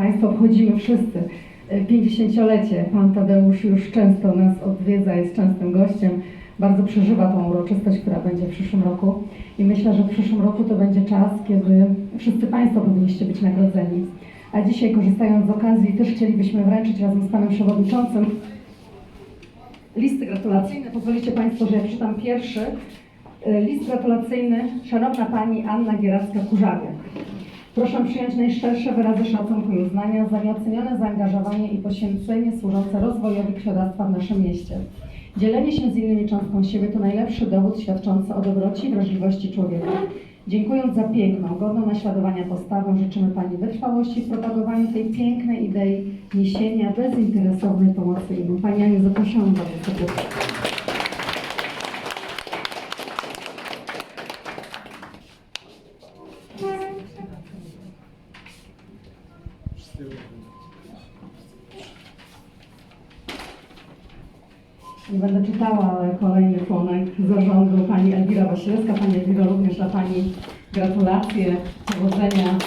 Państwa, obchodzimy wszyscy e, 50-lecie. Pan Tadeusz już często nas odwiedza, jest częstym gościem. Bardzo przeżywa tą uroczystość, która będzie w przyszłym roku. I myślę, że w przyszłym roku to będzie czas, kiedy wszyscy Państwo powinniście być nagrodzeni. A dzisiaj, korzystając z okazji, też chcielibyśmy wręczyć razem z Panem Przewodniczącym listy gratulacyjne. Pozwolicie Państwo, że ja przeczytam pierwszy. E, List gratulacyjny Szanowna Pani Anna Gieracka-Kurzawiak. Proszę przyjąć najszczersze wyrazy szacunku i uznania za nieocenione zaangażowanie i poświęcenie służące rozwojowi krwiodawstwa w naszym mieście. Dzielenie się z innymi cząstką siebie to najlepszy dowód świadczący o dobroci i wrażliwości człowieka. Dziękując za piękną, godną naśladowania postawę, życzymy Pani wytrwałości w propagowaniu tej pięknej idei niesienia bezinteresownej pomocy innym. Pani Aniu, zapraszam bardzo serdecznie. Nie będę czytała, ale kolejny członek zarządu, pani Elwira Wasilewska. Pani Elwiro, również dla Pani gratulacje, powodzenia.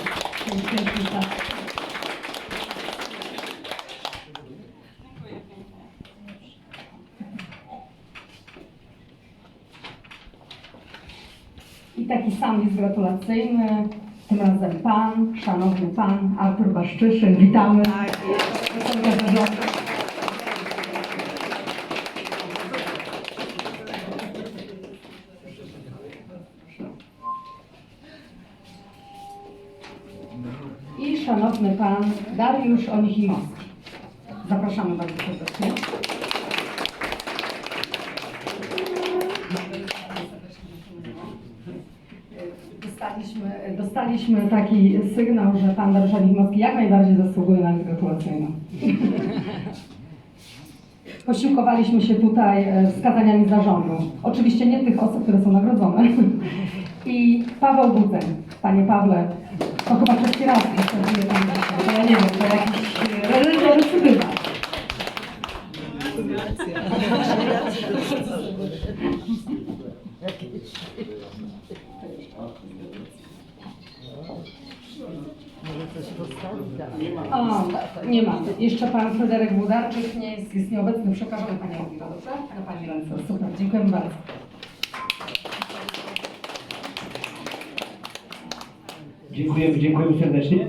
I taki sam list gratulacyjny, tym razem Pan, Szanowny Pan Artur Baszczyszyn. Witamy. I szanowny pan Dariusz Onichimowski. Zapraszamy bardzo serdecznie. Dostaliśmy, dostaliśmy taki sygnał, że pan Dariusz Onichimowski jak najbardziej zasługuje na gratulacyjną. Posiłkowaliśmy się tutaj e, wskazaniami zarządu. Oczywiście nie tych osób, które są nagrodzone. I Paweł Budzeń. Panie Pawle, to chyba trzeci raz występuje pan. To ja nie wiem, to jakiś e, recydywa. O, nie ma. Jeszcze pan Fryderyk Budarczyk nie jest, jest nieobecny. Przekażemy pani Elwiro, dobrze? Pani ręce. Super, dziękuję bardzo. Dziękujemy, dziękujemy serdecznie.